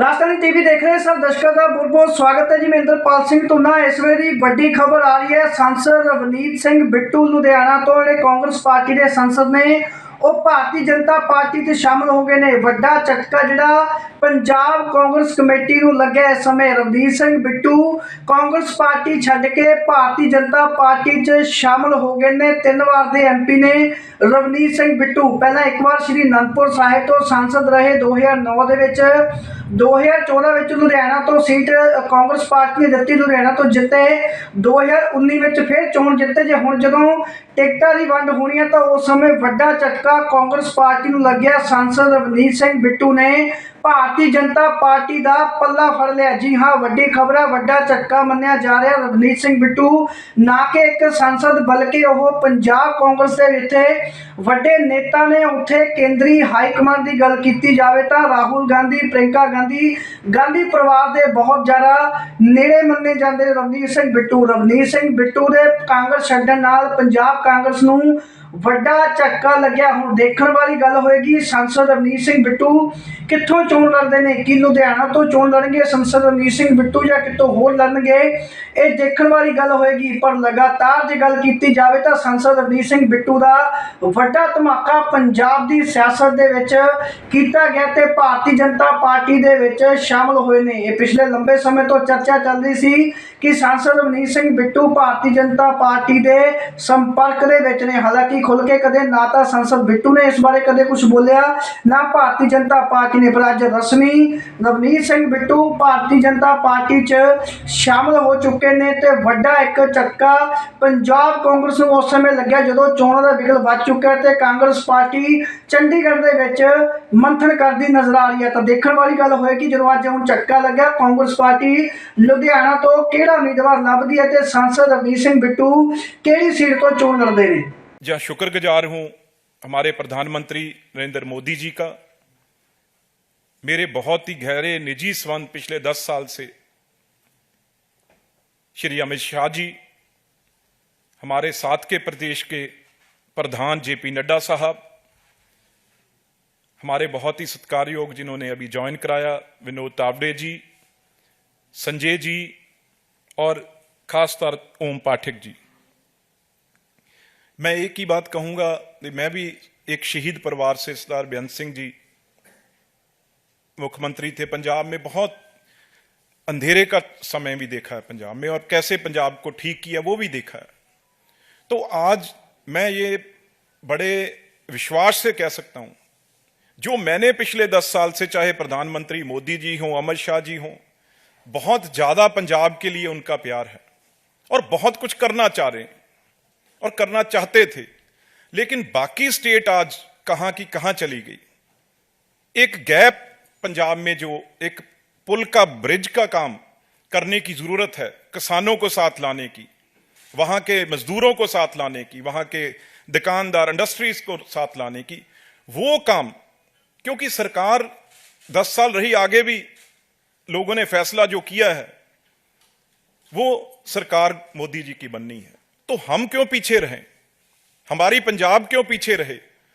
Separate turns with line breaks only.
Rajasthani TV ਦੇਖ ਰਹੇ ਸਭ ਦਰਸ਼ਕਾਂ ਦਾ ਬਹੁਤ ਬਹੁਤ ਸਵਾਗਤ ਹੈ ਜੀ। ਮੈਂ ਇੰਦਰਪਾਲ ਸਿੰਘ ਧੁੰਨਾ, ਇਸ ਵੇਲੇ ਦੀ ਵੱਡੀ ਖਬਰ ਆ ਰਹੀ ਹੈ। ਸੰਸਦ ਰਵਨੀਤ ਸਿੰਘ ਬਿੱਟੂ ਲੁਧਿਆਣਾ ਤੋਂ ਜਿਹੜੇ ਕਾਂਗਰਸ ਪਾਰਟੀ ਦੇ ਸੰਸਦ ਨੇ ਉਹ ਭਾਰਤੀ ਜਨਤਾ ਪਾਰਟੀ 'ਚ ਸ਼ਾਮਲ ਹੋ ਗਏ ਨੇ। ਵੱਡਾ ਝਟਕਾ ਜਿਹੜਾ ਪੰਜਾਬ ਕਾਂਗਰਸ ਕਮੇਟੀ ਨੂੰ ਲੱਗਿਆ ਇਸ ਸਮੇਂ। ਰਵਨੀਤ ਸਿੰਘ ਬਿੱਟੂ ਕਾਂਗਰਸ ਪਾਰਟੀ ਛੱਡ ਕੇ ਭਾਰਤੀ ਜਨਤਾ ਪਾਰਟੀ 'ਚ ਸ਼ਾਮਲ ਹੋ ਗਏ ਨੇ। ਤਿੰਨ ਵਾਰ ਦੇ ਐਮਪੀ ਨੇ ਰਵਨੀਤ ਸਿੰਘ ਬਿੱਟੂ। ਪਹਿਲਾਂ ਇੱਕ ਵਾਰ ਸ਼੍ਰੀ ਅਨੰਦਪੁਰ ਸਾਹਿਬ ਤੋਂ ਸੰਸਦ ਰਹੇ 2009 ਦੇ ਵਿੱਚ। 2014 ਵਿੱਚ ਲੁਧਿਆਣਾ ਤੋਂ ਸੀਟ ਕਾਂਗਰਸ ਪਾਰਟੀ ਨੇ ਦਿੱਤੀ। ਲੁਧਿਆਣਾ ਤੋਂ ਜਿੱਤੇ। 2019 ਵਿੱਚ ਫਿਰ ਚੋਣ ਜਿੱਤੇ। ਜੇ ਹੁਣ ਜਦੋਂ ਟਿਕਟਾਂ ਦੀ ਵੰਡ ਹੋਣੀ ਹੈ ਤਾਂ ਉਸ ਸਮੇਂ ਵੱਡਾ ਝਟਕਾ ਕਾਂਗਰਸ ਪਾਰਟੀ ਨੂੰ ਲੱਗਿਆ ਸੰਸਦ ਰਵਨੀਤ ਸਿੰਘ ਬਿੱਟੂ ਨੇ ਭਾਰਤੀ ਜਨਤਾ ਪਾਰਟੀ ਦਾ ਪੱਲਾ ਫੜ ਲਿਆ। ਜੀ ਹਾਂ, ਵੱਡੀ ਖਬਰ ਹੈ, ਵੱਡਾ ਝਟਕਾ ਮੰਨਿਆ ਜਾ ਰਿਹਾ। ਰਵਨੀਤ ਸਿੰਘ ਬਿੱਟੂ, ਨਾ ਕਿ ਇੱਕ ਸੰਸਦ, ਬਲਕਿ ਉਹ ਪੰਜਾਬ ਕਾਂਗਰਸ ਦੇ ਵਿੱਚ ਵੱਡੇ ਨੇਤਾ ਨੇ ਉੱਥੇ ਕੇਂਦਰੀ ਹਾਈ ਕਮਾਂਡ ਦੀ ਗੱਲ ਕੀਤੀ ਜਾਵੇ ਤਾਂ ਰਾਹੁਲ ਗਾਂਧੀ ਪ੍ਰਿੰਕਾ ਗਾਂਧੀ ਗਾਂਧੀ ਪਰਿਵਾਰ ਦੇ ਬਹੁਤ ਜ਼ਿਆਦਾ ਨੇੜੇ ਮੰਨੇ ਜਾਂਦੇ ਰਵਨੀਤ ਸਿੰਘ ਬਿੱਟੂ। ਰਵਨੀਤ ਸਿੰਘ ਬਿੱਟੂ ਦੇ ਕਾਂਗਰਸ ਛੱਡਣ ਨਾਲ ਪੰਜਾਬ ਕਾਂਗਰਸ ਨੂੰ ਵੱਡਾ ਝਟਕਾ ਲੱਗਿਆ। ਹੁਣ ਦੇਖਣ ਵਾਲੀ ਗੱਲ ਹੋਏਗੀ, ਸੰਸਦ ਰਵਨੀਤ ਸਿੰਘ ਬਿੱਟੂ ਕਿੱਥੋਂ ਚੋਣ ਲੜਦੇ ਨੇ ਕਿ ਲੁਧਿਆਣਾ ਤੋਂ ਚੋਣ ਲੜਨਗੇ? ਸੰਸਦ ਰਵਨੀਤ ਸਿੰਘ ਬਿੱਟੂ ਜਾਂ ਕਿਤੋਂ ਹੋਰ ਲੜਨਗੇ? ਇਹ ਦੇਖਣ ਵਾਲੀ ਗੱਲ ਹੋਏਗੀ, ਪਰ ਲਗਾਤਾਰ ਜੇ ਗੱਲ ਕੀਤੀ ਜਾਵੇ ਤਾਂ ਸੰਸਦ ਰਵਨੀਤ ਸਿੰਘ ਬਿੱਟੂ ਦਾ ਵੱਡਾ ਧਮਾਕਾ ਪੰਜਾਬ ਦੀ ਸਿਆਸਤ ਦੇ ਵਿੱਚ ਕੀਤਾ ਗਿਆ ਤੇ ਭਾਰਤੀ ਜਨਤਾ ਪਾਰਟੀ ਦੇ ਵਿੱਚ ਸ਼ਾਮਲ ਹੋਏ ਨੇ। ਇਹ ਪਿਛਲੇ ਲੰਬੇ ਸਮੇਂ ਤੋਂ ਚਰਚਾ ਚੱਲ ਰਹੀ ਸੀ ਕਿ ਸੰਸਦ ਰਵਨੀਤ ਸਿੰਘ ਬਿੱਟੂ ਭਾਰਤੀ ਜਨਤਾ ਪਾਰਟੀ ਦੇ ਸੰਪਰਕ ਦੇ ਵਿੱਚ ਨੇ। ਹਾਲਾਂਕਿ ਖੁੱਲ ਕੇ ਕਦੇ ਨਾ ਤਾਂ ਸੰਸਦ ਬਿੱਟੂ ਨੇ ਇਸ ਬਾਰੇ ਕਦੇ ਕੁਝ ਬੋਲਿਆ, ਨਾ ਭਾਰਤੀ ਜਨਤਾ ਪਾਰਟੀ ਨੇ। ਪਰ ਅੱਜ ਰਸਮੀ ਰਵਨੀਤ ਸਿੰਘ ਬਿੱਟੂ ਭਾਰਤੀ ਜਨਤਾ ਪਾਰਟੀ 'ਚ ਸ਼ਾਮਲ ਹੋ ਚੁੱਕੇ ਨੇ ਤੇ ਵੱਡਾ ਇੱਕ ਝਟਕਾ ਪੰਜਾਬ ਕਾਂਗਰਸ ਨੂੰ ਉਸ ਸਮੇਂ ਲੱਗਿਆ ਜਦੋਂ ਚੋਣਾਂ ਦਾ ਬਿਗਲ ਵੱਜ ਚੁੱਕਾ ਤੇ ਕਾਂਗਰਸ ਪਾਰਟੀ ਚੰਡੀਗੜ੍ਹ ਦੇ ਵਿੱਚ ਮੰਥਨ ਕਰਦੀ ਨਜ਼ਰ ਆ ਰਹੀ ਹੈ ਤਾਂ ਦੇਖਣ ਵਾਲੀ ਗੱਲ ਹੋਏਗੀ ਜਦੋਂ ਅੱਜ ਹੁਣ ਝਟਕਾ ਲੱਗਿਆ ਕਾਂਗਰਸ ਪਾਰਟੀ ਲੁਧਿਆਣਾ ਤੋਂ ਕਿਹੜਾ ਉਮੀਦਵਾਰ ਲੱਭਦੀ ਹੈ ਤੇ ਸੰਸਦ ਰਵਨੀਤ ਸਿੰਘ ਬਿੱਟੂ ਕਿਹੜੀ ਸੀਟ ਤੋਂ ਚੋਣ ਲੜਦੇ ਨੇ
जहाँ शुक्रगुजार हूं हमारे प्रधानमंत्री नरेंद्र मोदी जी का मेरे बहुत ही गहरे, निजी संबंध पिछले दस साल से। श्री अमित शाह जी, हमारे साथ के प्रदेश के प्रधान जेपी नड्डा साहब, हमारे बहुत ही सत्कारयोग जिन्होंने अभी ज्वाइन कराया, विनोद तावड़े जी, संजय जी और खासतौर ओम पाठक जी। मैं एक ही बात कहूँगा मैं भी एक शहीद परिवार से सरदार बेअंत सिंह जी मुख्यमंत्री थे पंजाब में, बहुत अंधेरे का समय भी देखा है पंजाब में, और कैसे पंजाब को ठीक किया वो भी देखा है। तो आज मैं ये बड़े विश्वास से कह सकता हूँ, जो मैंने पिछले दस साल से, चाहे प्रधानमंत्री मोदी जी हों, अमित शाह जी हों, बहुत ज़्यादा पंजाब के लिए उनका प्यार है, और बहुत कुछ करना चाह रहे और करना चाहते थे, लेकिन बाकी स्टेट आज कहाँ की कहाँ चली गई? एक गैप पंजाब में जो एक पुल का ब्रिज का काम करने की ज़रूरत है, किसानों को साथ लाने की, वहाँ के मजदूरों को साथ लाने की, वहाँ के दुकानदार, इंडस्ट्रीज़ को साथ लाने की, वो काम, क्योंकि सरकार दस साल रही, आगे भी लोगों ने फैसला जो किया है, वो सरकार मोदी जी की बननी है। तो हम क्यों पीछे रहे? हमारी पंजाब क्यों पीछे रहे?